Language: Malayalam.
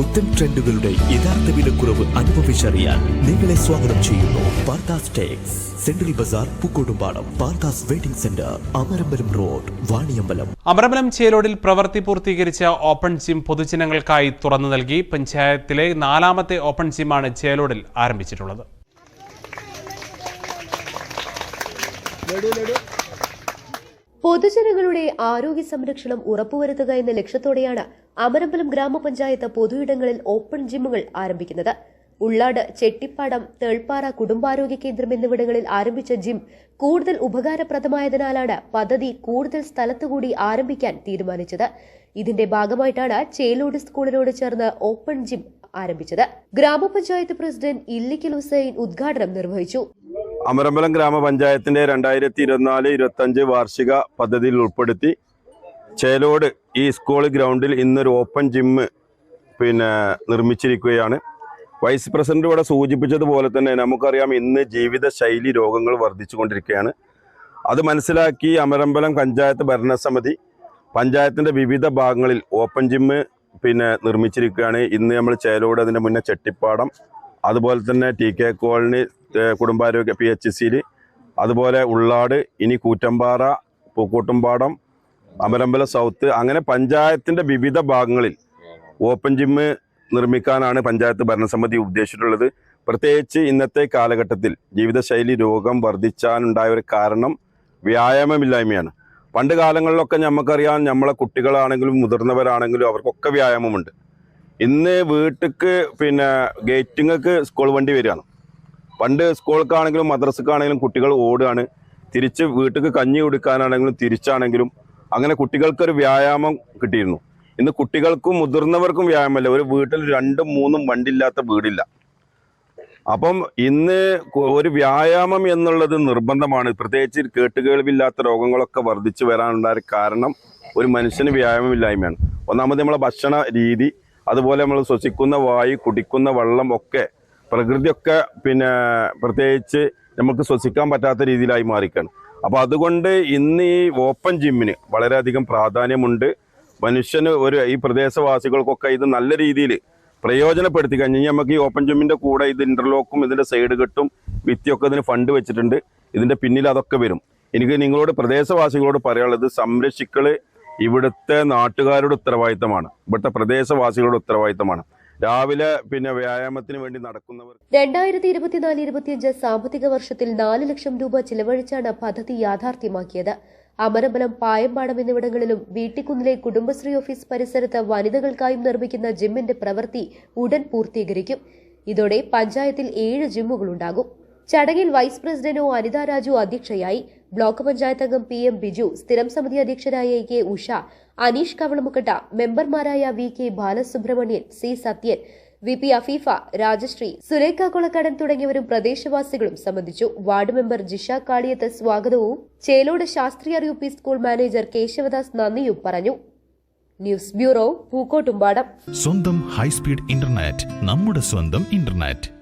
പുത്തൻ ട്രെൻഡുകളുടെ യഥാർത്ഥ വിലക്കുറവ് അനുഭവിച്ചറിയാൻ നിങ്ങളെ സ്വാഗതം ചെയ്യുന്നു Parthas Tex Central Bazaar Pookkodumpadam Parthas waiting centre Amarambalam road Vaniyambalam. Amarambalam ചേലോടിൽ പ്രവൃത്തി പൂർത്തീകരിച്ച ഓപ്പൺ ജിം പൊതുജനങ്ങൾക്കായി തുറന്നു നൽകി പഞ്ചായത്തിലെ നാലാമത്തെ ഓപ്പൺ ജിമ്മാണ് ചേലോടിൽ ആരംഭിച്ചിട്ടുള്ളത്. പൊതുജനങ്ങളുടെ ആരോഗ്യ സംരക്ഷണം ഉറപ്പുവരുത്തുക എന്ന ലക്ഷ്യത്തോടെയാണ് അമരമ്പലം ഗ്രാമപഞ്ചായത്ത് പൊതുയിടങ്ങളിൽ ഓപ്പൺ ജിമ്മുകൾ ആരംഭിക്കുന്നത്. ഉള്ളാട് ചെട്ടിപ്പാടം തേൾപ്പാറ കുടുംബാരോഗ്യ കേന്ദ്രം എന്നിവിടങ്ങളിൽ ആരംഭിച്ച ജിം കൂടുതൽ ഉപകാരപ്രദമായതിനാലാണ് പദ്ധതി കൂടുതൽ സ്ഥലത്തുകൂടി ആരംഭിക്കാൻ തീരുമാനിച്ചത്. ഇതിന്റെ ഭാഗമായിട്ടാണ് ചേലോട് സ്കൂളിനോട് ചേർന്ന് ഓപ്പൺ ജിം ആരംഭിച്ചത്. ഗ്രാമപഞ്ചായത്ത് പ്രസിഡന്റ് ഇല്ലിക്കൽ ഹുസൈൻ ഉദ്ഘാടനം നിർവഹിച്ചു. അമരമ്പലം ഗ്രാമപഞ്ചായത്തിന്റെ രണ്ടായിരത്തി ഇരുപത്തിനാല് ഇരുപത്തഞ്ച് വാർഷിക പദ്ധതിയിൽ ഉൾപ്പെടുത്തി ചേലോട് ഈ സ്കൂൾ ഗ്രൗണ്ടിൽ ഇന്നൊരു ഓപ്പൺ ജിമ്മ് പിന്നെ നിർമ്മിച്ചിരിക്കുകയാണ്. വൈസ് പ്രസിഡന്റ് ഇവിടെ സൂചിപ്പിച്ചതുപോലെ തന്നെ നമുക്കറിയാം ഇന്ന് ജീവിതശൈലി രോഗങ്ങൾ വർദ്ധിച്ചുകൊണ്ടിരിക്കുകയാണ്. അത് മനസ്സിലാക്കി അമരമ്പലം പഞ്ചായത്ത് ഭരണസമിതി പഞ്ചായത്തിന്റെ വിവിധ ഭാഗങ്ങളിൽ ഓപ്പൺ ജിമ്മ് പിന്നെ നിർമ്മിച്ചിരിക്കുകയാണ്. ഇന്ന് നമ്മൾ ചേലോട് അതിന്റെ മുന്നേ ചെട്ടിപ്പാടം അതുപോലെ തന്നെ ടി കെ കോളനി കുടുംബാരോഗ്യ പി എച്ച് സിയിൽ അതുപോലെ ഉള്ളാട് ഇനി കൂറ്റമ്പാറ പൂക്കൂട്ടുംപാടം അമരമ്പല സൗത്ത് അങ്ങനെ പഞ്ചായത്തിന്റെ വിവിധ ഭാഗങ്ങളിൽ ഓപ്പൺ ജിമ്മ് നിർമ്മിക്കാനാണ് പഞ്ചായത്ത് ഭരണസമിതി ഉദ്ദേശിച്ചിട്ടുള്ളത്. പ്രത്യേകിച്ച് ഇന്നത്തെ കാലഘട്ടത്തിൽ ജീവിതശൈലി രോഗം വർദ്ധിച്ചാനുണ്ടായ ഒരു കാരണം വ്യായാമമില്ലായ്മയാണ്. പണ്ട് കാലങ്ങളിലൊക്കെ നമുക്കറിയാം നമ്മളെ കുട്ടികളാണെങ്കിലും മുതിർന്നവരാണെങ്കിലും അവർക്കൊക്കെ വ്യായാമമുണ്ട്. ഇന്ന് വീട്ടിക്ക് പിന്നെ ഗേറ്റിങ്ങൾക്ക് സ്കൂൾ വണ്ടി വരികയാണ്. പണ്ട് സ്കൂൾക്കാണെങ്കിലും മദ്രസക്കാണെങ്കിലും കുട്ടികൾ ഓടുകയാണ്. തിരിച്ച് വീട്ടിക്ക് കഞ്ഞി കൊടുക്കാനാണെങ്കിലും തിരിച്ചാണെങ്കിലും അങ്ങനെ കുട്ടികൾക്കൊരു വ്യായാമം കിട്ടിയിരുന്നു. ഇന്ന് കുട്ടികൾക്കും മുതിർന്നവർക്കും വ്യായാമമല്ല. ഒരു വീട്ടിൽ രണ്ടും മൂന്നും വണ്ടി ഇല്ലാത്ത വീടില്ല. അപ്പം ഇന്ന് ഒരു വ്യായാമം എന്നുള്ളത് നിർബന്ധമാണ്. പ്രത്യേകിച്ച് കേട്ടുകേൾവില്ലാത്ത രോഗങ്ങളൊക്കെ വർദ്ധിച്ചു വരാനുള്ള കാരണം ഒരു മനുഷ്യന് വ്യായാമമില്ലായ്മയാണ്. ഒന്നാമത് നമ്മളെ ഭക്ഷണ രീതി അതുപോലെ നമ്മൾ ശ്വസിക്കുന്ന വായു കുടിക്കുന്ന വെള്ളം ഒക്കെ പ്രകൃതിയൊക്കെ പിന്നെ പ്രത്യേകിച്ച് നമുക്ക് ശ്വസിക്കാൻ പറ്റാത്ത രീതിയിലായി മാറിക്കാണ്. അപ്പോൾ അതുകൊണ്ട് ഇന്ന് ഈ ഓപ്പൺ ജിമ്മിന് വളരെയധികം പ്രാധാന്യമുണ്ട്. മനുഷ്യന് ഒരു ഈ പ്രദേശവാസികൾക്കൊക്കെ ഇത് നല്ല രീതിയിൽ പ്രയോജനപ്പെടുത്തി കഴിഞ്ഞാൽ നമുക്ക് ഈ ഓപ്പൺ ജിമ്മിന്റെ കൂടെ ഇത് ഇന്റർലോക്കും ഇതിന്റെ സൈഡ് കെട്ടും വിത്തിയൊക്കെ ഇതിന് ഫണ്ട് വെച്ചിട്ടുണ്ട്. ഇതിന്റെ പിന്നിൽ അതൊക്കെ വരും. എനിക്ക് നിങ്ങളോട് പ്രദേശവാസികളോട് പറയാനുള്ളത് സംരക്ഷിക്കൾ ഇവിടുത്തെ നാട്ടുകാരുടെ ഉത്തരവാദിത്തമാണ്. ഇവിടുത്തെ പ്രദേശവാസികളുടെ ഉത്തരവാദിത്തമാണ്. രാവിലെ പിന്നെ വ്യായാമത്തിന് വേണ്ടി നടക്കുന്നവർ രണ്ടായിരത്തി ഇരുപത്തിനാല് ഇരുപത്തിയഞ്ച് സാമ്പത്തിക വർഷത്തിൽ നാല് ലക്ഷം രൂപ ചിലവഴിച്ചാണ് പദ്ധതി യാഥാർത്ഥ്യമാക്കിയത്. അമരമ്പലം പായമ്പാടം എന്നിവിടങ്ങളിലും വീട്ടിക്കുന്നിലെ കുടുംബശ്രീ ഓഫീസ് പരിസരത്ത് വനിതകൾക്കായും നിർമ്മിക്കുന്ന ജിമ്മിന്റെ പ്രവൃത്തി ഉടൻ പൂർത്തീകരിക്കും. ഇതോടെ പഞ്ചായത്തിൽ ഏഴ് ജിമ്മുകളുണ്ടാകും. ചടങ്ങിൽ വൈസ് പ്രസിഡന്റോ അനിത രാജു അധ്യക്ഷയായി. ബ്ലോക്ക് പഞ്ചായത്ത് അംഗം പി എം ബിജു സ്ഥിരം സമിതി അധ്യക്ഷരായ എ കെ ഉഷ അനീഷ് കവളമുക്കട്ട മെമ്പർമാരായ V K Balasubramanian C Sathyan V P Afeefa Rajasree Surekha Kolakkadan തുടങ്ങിയവരും പ്രദേശവാസികളും സംബന്ധിച്ചു. വാർഡ് മെമ്പർ ജിഷ കാളിയത്ത് സ്വാഗതവും. Chelode Sasthriya U P school manager Keshavadas നന്ദിയും പറഞ്ഞു. News bureau Pookkottumpadam. സ്വന്തം ഹൈസ്പീഡ് ഇന്റർനെറ്റ് നമ്മുടെ സ്വന്തം ഇന്റർനെറ്റ്.